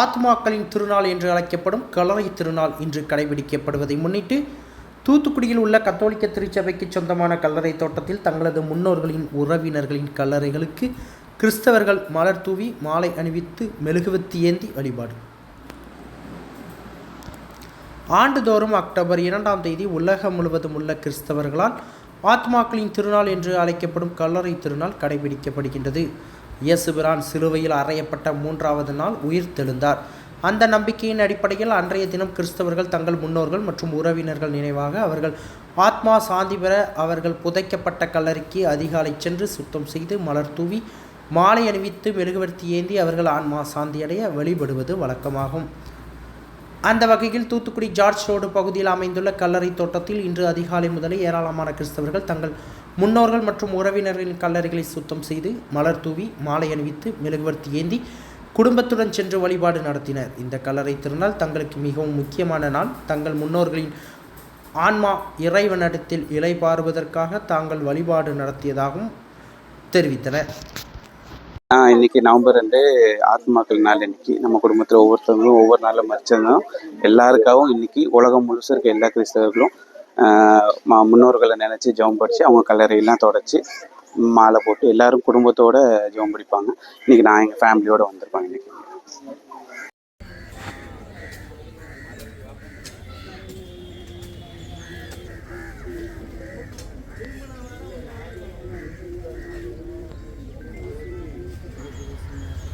ஆத்மாக்களின் திருநாள் என்று அழைக்கப்படும் கலரை திருநாள் இன்று கடைபிடிக்கப்படுவதை முன்னிட்டு தூத்துக்குடியில் உள்ள கத்தோலிக்க திருச்சபைக்கு சொந்தமான கல்லறை தோட்டத்தில் தங்களது முன்னோர்களின் உறவினர்களின் கல்லறைகளுக்கு கிறிஸ்தவர்கள் மலர் தூவி மாலை அணிவித்து மெழுகுவத்தி ஏந்தி வழிபாடு. ஆண்டுதோறும் அக்டோபர் இரண்டாம் தேதி உலகம் முழுவதும் உள்ள கிறிஸ்தவர்களால் ஆத்மாக்களின் திருநாள் என்று அழைக்கப்படும் கல்லறை திருநாள் கடைபிடிக்கப்படுகின்றது. இயேசுபிரான் சிலுவையில் அறையப்பட்ட மூன்றாவது நாள் உயிர் தெழுந்தார். அந்த நம்பிக்கையின் அடிப்படையில் அன்றைய தினம் கிறிஸ்தவர்கள் தங்கள் முன்னோர்கள் மற்றும் உறவினர்கள் நினைவாக அவர்கள் ஆத்மா சாந்தி பெற அவர்கள் புதைக்கப்பட்ட கல்லறைக்கு அதிகாலை சென்று சுத்தம் செய்து மலர் தூவி மாலை அணிவித்து மெழுகுவர்த்தி ஏந்தி அவர்கள் ஆன்மா சாந்தியடைய வழிபடுவது வழக்கமாகும். அந்த வகையில் தூத்துக்குடி ஜார்ஜ் ரோடு பகுதியில் அமைந்துள்ள கல்லறை தோட்டத்தில் இன்று அதிகாலை முதலே ஏராளமான கிறிஸ்தவர்கள் தங்கள் முன்னோர்கள் மற்றும் உறவினர்களின் கல்லறைகளை சுத்தம் செய்து மலர் தூவி மாலை அணிவித்து மெழுகுவர்த்தி ஏந்தி குடும்பத்துடன் சென்று வழிபாடு நடத்தினர். இந்த கல்லறை திருநாள் தங்களுக்கு மிகவும் முக்கியமான நாள். தங்கள் முன்னோர்களின் ஆன்மா இறைவனிடத்தில் இலைபாறுவதற்காக தாங்கள் வழிபாடு நடத்தியதாகவும் தெரிவித்தனர். இன்னைக்கு நவம்பர் ரெண்டு ஆத்மாக்கள் நாள் இன்னைக்கு. நம்ம குடும்பத்தில் ஒவ்வொருத்தவங்களும் ஒவ்வொரு நாளில் மறிச்சதும் எல்லாருக்காகவும் இன்னைக்கு உலகம் முழுசு இருக்க எல்லா கிறிஸ்தவர்களும் முன்னோர்களை நினச்சி ஜெபம் படித்து அவங்க கல்லறையெல்லாம் தொடச்சி மாலை போட்டு எல்லாரும் குடும்பத்தோட ஜெபம் படிப்பாங்க. இன்னைக்கு நான் எங்கள் ஃபேமிலியோட வந்திருப்பாங்க இன்னைக்கு.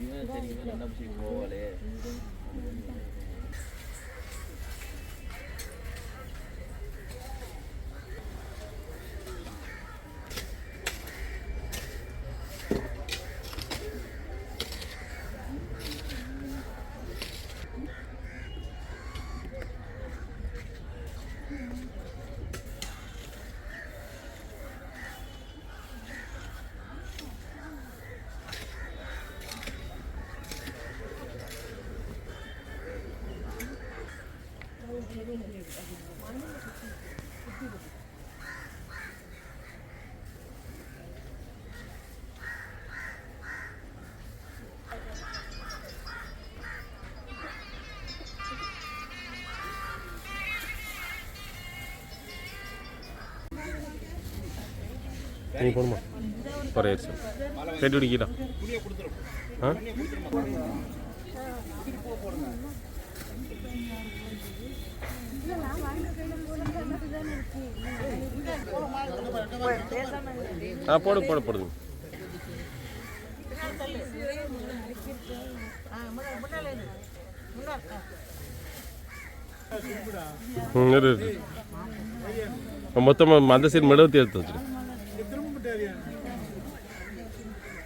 유연한 때리면 넘치고 원래 நீங்கள் போடுமா? பரவாயில்ல சார். ரெண்டு பிடிக்கிட்டா ஆ? ஆ போடு போடு போடுது மொத்தமாக அந்த சைடு மெடவத்தி எடுத்து வச்சுருக்கேன்